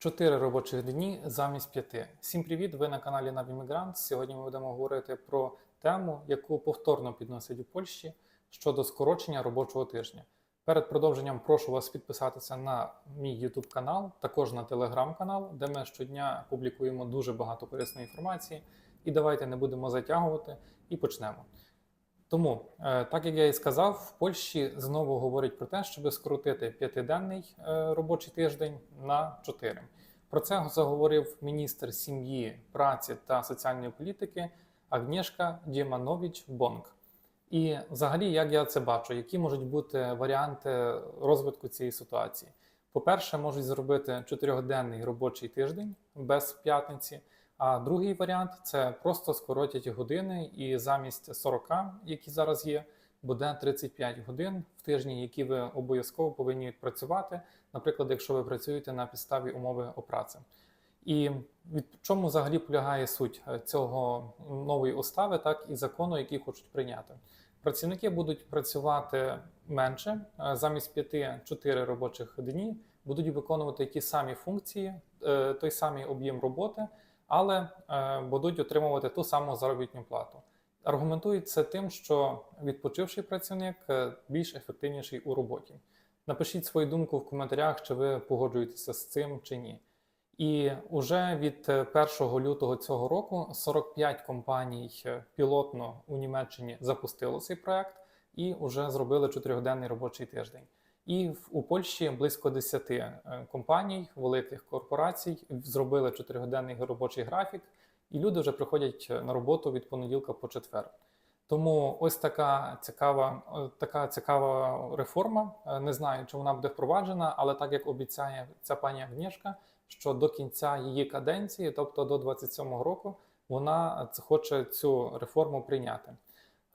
Чотири робочих дні замість п'яти. Всім привіт! Ви на каналі Навімігрант. Сьогодні ми будемо говорити про тему, яку повторно підносять у Польщі щодо скорочення робочого тижня. Перед продовженням прошу вас підписатися на мій YouTube канал, також на телеграм канал, де ми щодня публікуємо дуже багато корисної інформації. І давайте не будемо затягувати і почнемо. Тому, е, так як я і сказав, в Польщі знову говорять про те, щоб скоротити п'ятиденний е, робочий тиждень на чотири. Про це заговорив міністр сім'ї, праці та соціальної політики Агнєшка Дєманович Бонг. І взагалі, як я це бачу, які можуть бути варіанти розвитку цієї ситуації? По-перше, можуть зробити чотирьохденний робочий тиждень без п'ятниці. А другий варіант це просто скоротять години, і замість 40, які зараз є, буде 35 годин в тижні, які ви обов'язково повинні відпрацювати, наприклад, якщо ви працюєте на підставі умови о праці. І від чому взагалі полягає суть е, цього нової устави, так і закону, який хочуть прийняти. Працівники будуть працювати менше е, замість 5-4 робочих дні, будуть виконувати ті самі функції, е, той самий об'єм роботи але е, будуть отримувати ту саму заробітну плату. Аргументують це тим, що відпочивший працівник е, більш ефективніший у роботі. Напишіть свою думку в коментарях, чи ви погоджуєтеся з цим чи ні. І вже від 1 лютого цього року 45 компаній е, пілотно у Німеччині запустило цей проект і вже зробили чотирьохденний робочий тиждень. І у Польщі близько 10 е, компаній, великих корпорацій зробили чотирьогоденний робочий графік, і люди вже приходять е, на роботу від понеділка по четвер. Тому ось така цікава, е, така цікава реформа. Не знаю, чи вона буде впроваджена, але так як обіцяє ця пані Агнєшка, що до кінця її каденції, тобто до 27-го року, вона хоче цю реформу прийняти.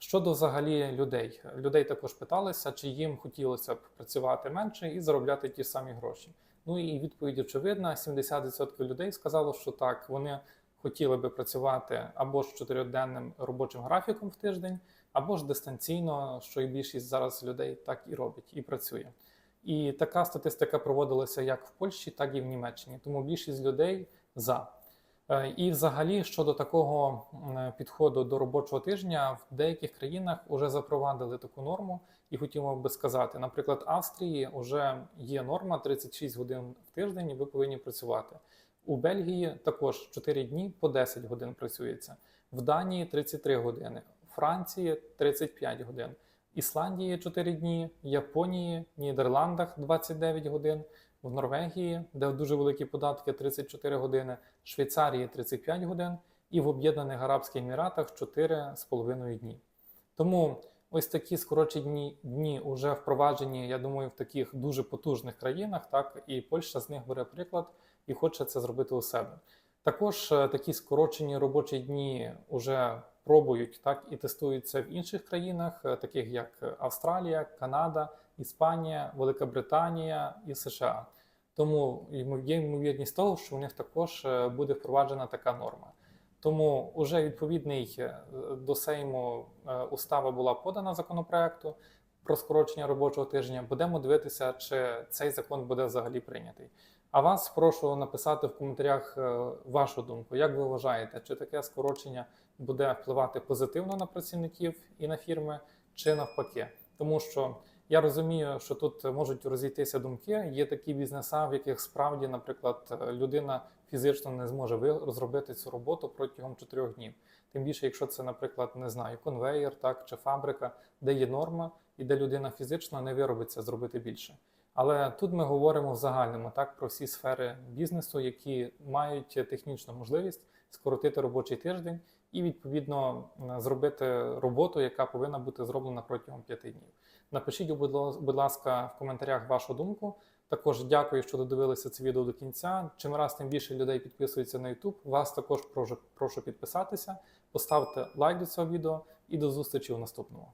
Щодо взагалі людей, людей також питалися, чи їм хотілося б працювати менше і заробляти ті самі гроші. Ну і відповідь очевидна: 70% людей сказало, що так, вони хотіли би працювати або ж чотириденним робочим графіком в тиждень, або ж дистанційно, що і більшість зараз людей так і робить і працює. І така статистика проводилася як в Польщі, так і в Німеччині. Тому більшість людей за. Е, І, взагалі, щодо такого підходу до робочого тижня, в деяких країнах вже запровадили таку норму, і хотів би сказати, наприклад, в Австрії вже є норма 36 годин в тиждень, і ви повинні працювати. У Бельгії також 4 дні по 10 годин працюється. В Данії 33 години, у Франції 35 годин, Ісландії 4 дні, Японії, Нідерландах 29 годин. В Норвегії, де дуже великі податки 34 години, Швейцарії 35 годин, і в Об'єднаних Арабських Еміратах 4,5 дні. Тому ось такі скорочені дні, вже впроваджені, я думаю, в таких дуже потужних країнах, так і Польща з них бере приклад і хоче це зробити у себе. Також е, такі скорочені робочі дні вже пробують так і тестуються в інших країнах, е, таких як Австралія, Канада, Іспанія, Велика Британія і США. Тому є ймовірність того, що у них також е, буде впроваджена така норма. Тому уже відповідний е, до Сейму е, устава була подана законопроекту про скорочення робочого тижня. Будемо дивитися, чи цей закон буде взагалі прийнятий. А вас прошу написати в коментарях вашу думку. Як ви вважаєте, чи таке скорочення буде впливати позитивно на працівників і на фірми, чи навпаки? Тому що я розумію, що тут можуть розійтися думки. Є такі бізнеса, в яких справді, наприклад, людина фізично не зможе розробити цю роботу протягом чотирьох днів. Тим більше, якщо це, наприклад, не знаю, конвейер, так чи фабрика, де є норма, і де людина фізично не виробиться зробити більше. Але тут ми говоримо в загальному так про всі сфери бізнесу, які мають технічну можливість скоротити робочий тиждень і відповідно зробити роботу, яка повинна бути зроблена протягом п'яти днів. Напишіть, будь ласка, в коментарях вашу думку. Також дякую, що додивилися це відео до кінця. Чим раз тим більше людей підписується на YouTube. Вас також прошу, прошу підписатися, поставте лайк до цього відео і до зустрічі у наступному.